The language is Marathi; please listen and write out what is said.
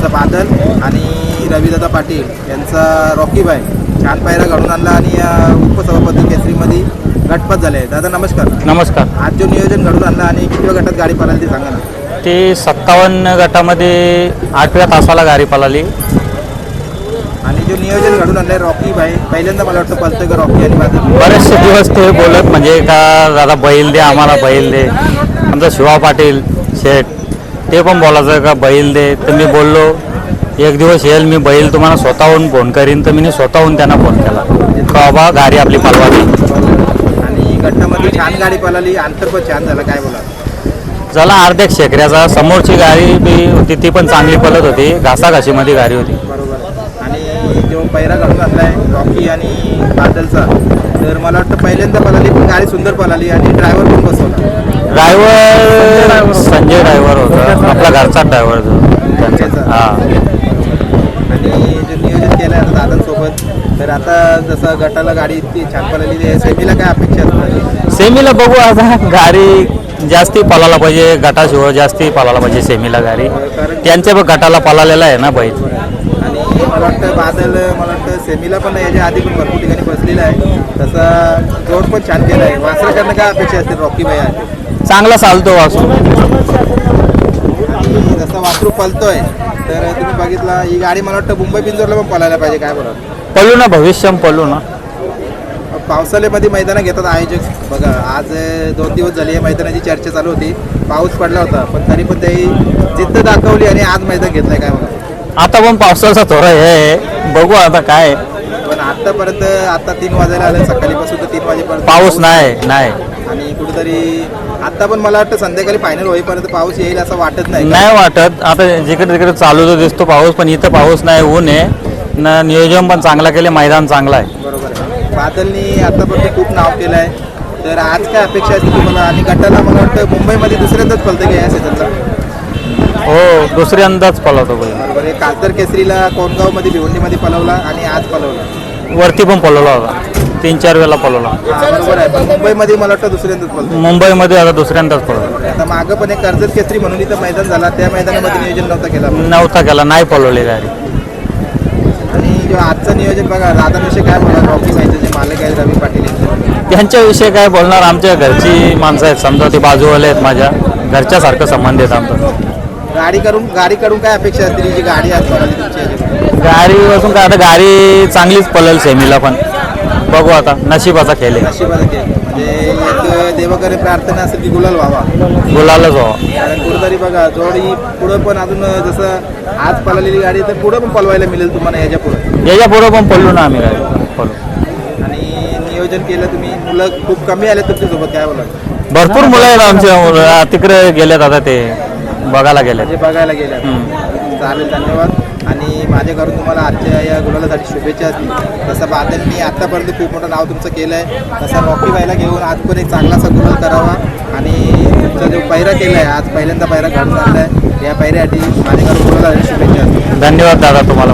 यांचा बादल आणि रविदादा पाटील यांचा रॉकी बाय छान पायरा घडून आणला आणि उपसभापती केसरीमध्ये गटपात झाले दादा नमस्कार. नमस्कार. आज जो नियोजन घडून आणला आणि किती गटात गाडी पळाली ते सांगा ना. ते सत्तावन्न गटामध्ये आठव्या तासाला गाडी पळाली. आणि जो नियोजन घडून आणलंय रॉकी बाय पहिल्यांदा मला वाटतं पळतोय का रॉकी आणि बादल? बरेचसे दिवस ते बोलत म्हणजे का दादा बैल दे आम्हाला बैल दे. आमचा शिवा पाटील शेठ ते पण बोलायचं का? बैल दे. तर मी बोललो एक दिवस येईल मी बैल तुम्हाला स्वतःहून फोन करीन. तर मी स्वतःहून त्यांना फोन केला. का बाबा गाडी आपली पळवाली आणि गटामध्ये छान गाडी पळाली अंतर पण छान झालं. काय बोला झाला अर्ध्या शेकऱ्याचा. समोरची गाडी बी होती ती पण चांगली पळत होती. घासाघाशीमध्ये गाडी होती. बरोबर. आणि जो पैरा घडून आणलाय रॉकी आणि बादलचा तर मला वाटतं पहिल्यांदा पळाली पण गाडी सुंदर पळाली आणि ड्रायव्हर पण बसवला. ड्रायव्हर घरचा ड्रायव्हर त्यांचा. हा. आणि जे नियोजन केलं आहे आता दादांसोबत तर आता जसं गटाला गाडी इतकी छान पळाली आहे सेमीला काय अपेक्षा सेमीला बघू आता. गाडी जास्ती पळायला पाहिजे गटाशिवाय जास्ती पळायला पाहिजे सेमीला गाडी. त्यांच्या पण गटाला पळालेला आहे ना बैल. आणि मला वाटतं बादल मला वाटतं सेमीला पण याच्या आधी पण भरपूर ठिकाणी बसलेला आहे. तसा जोड पण छान केला आहे वासराकडनं काय अपेक्षा असतील रॉकी भाई? चांगला चालतो वासू जसं वासरू पळतोय तर तुम्ही बघितला ही गाडी मला वाटतं मुंबई पिंजोरला पण पळायला पाहिजे काय बोला पळू ना भविष्य पळू ना. पावसाळ्यामध्ये मैदानं घेतात आयोजक. बघा आज अं, दोन दिवस झाले या मैदानाची चर्चा चालू होती. पाऊस पडला होता पण तरी पण ते जिद्द दाखवली आणि आज मैदान घेतलंय काय बघा आता पण पावसाचा थोडा हे आहे. बघू आता काय पण आतापर्यंत आता तीन वाजायला आलं सकाळीपासून तर तीन वाजेपर्यंत पाऊस नाही नाही. आणि कुठेतरी आता पण मला वाटतं संध्याकाळी फायनल होईपर्यंत पाऊस येईल असं वाटत नाही. नाही वाटत. आता जिकडे तिकडे चालू तर दिसतो पाऊस पण इथं पाऊस नाही ऊन आहे. न नियोजन पण चांगला केले मैदान चांगलं आहे. बरोबर आहे. बादलनी आतापर्यंत खूप नाव केलं आहे तर आज काय अपेक्षा असते तुम्हाला? आणि गटाला मला वाटतं मुंबईमध्ये दुसऱ्यांदाच पलतं का या हो दुसऱ्यांदाच पळवतो बैल. आहे कालतर केसरीला कोणगावमध्ये भिवंडीमध्ये पलवला आणि आज पलवला? वरती पण पळवला होता. तीन चार वेळेला पळवला हा, बरोबर आहे. पण मुंबईमध्ये मला वाटतं दुसऱ्यांदाच पलतो मुंबईमध्ये आता दुसऱ्यांदाच पळवला आता मागं पण एक कर्जत केसरी म्हणून इथं मैदान झाला. त्या मैदानामध्ये नियोजन नव्हतं केलं. नव्हता केला. नाही पळवली गाडी. आणि जो आजचं नियोजन बघा दादाविषयी काय बोला रॉकी माहिती जे मालक आहेत रवी पाटील यांचे त्यांच्याविषयी काय बोलणार? आमच्या घरची माणसं आहेत. समजा ते बाजूवाले आहेत माझ्या. घरच्यासारखं संबंध आहेत आमचं. गाडी करून गाडी कडून काय अपेक्षा असतील ही जी गाडी आज पळाली तुमची याच्याकडून? गाडी बसून काय आता गाडी चांगलीच पळेल सेमीला पण. बघू आता नशिबाचा खेळ आहे. नशिबाचं खेळ. म्हणजे एक देवाकडे प्रार्थना असेल की गुलाल व्हावा. गुलालच व्हावा. कारण कुठेतरी बघा जोडी पुढं पण अजून जसं आज पळालेली गाडी तर पुढं पण पळवायला मिळेल तुम्हाला याच्या पुढं. याच्या पुढं पण पडलो ना आम्ही गाडी. पळू आणि नियोजन केलं तुम्ही. मुलं खूप कमी आले तुमच्यासोबत काय बोला भरपूर मुलं आहेत आमच्या मुलं. तिकडे गेलेत आता ते. बघायला गेलेत. म्हणजे बघायला गेल्या चालेल धन्यवाद. आणि माझ्या घरून तुम्हाला आजच्या या गुलालासाठी शुभेच्छा असतील. तसं बादलनी आतापर्यंत खूप मोठं नाव तुमचं केलं आहे तसं रॉकी बायला घेऊन आज पण एक चांगलासा गुलाल करावा. आणि तुमचा जो पैरा केला आहे आज पहिल्यांदा पैरा घडून आणला आहे या पैऱ्यासाठी माझ्या घरून गुलाला शुभेच्छा असतील. धन्यवाद दादा तुम्हाला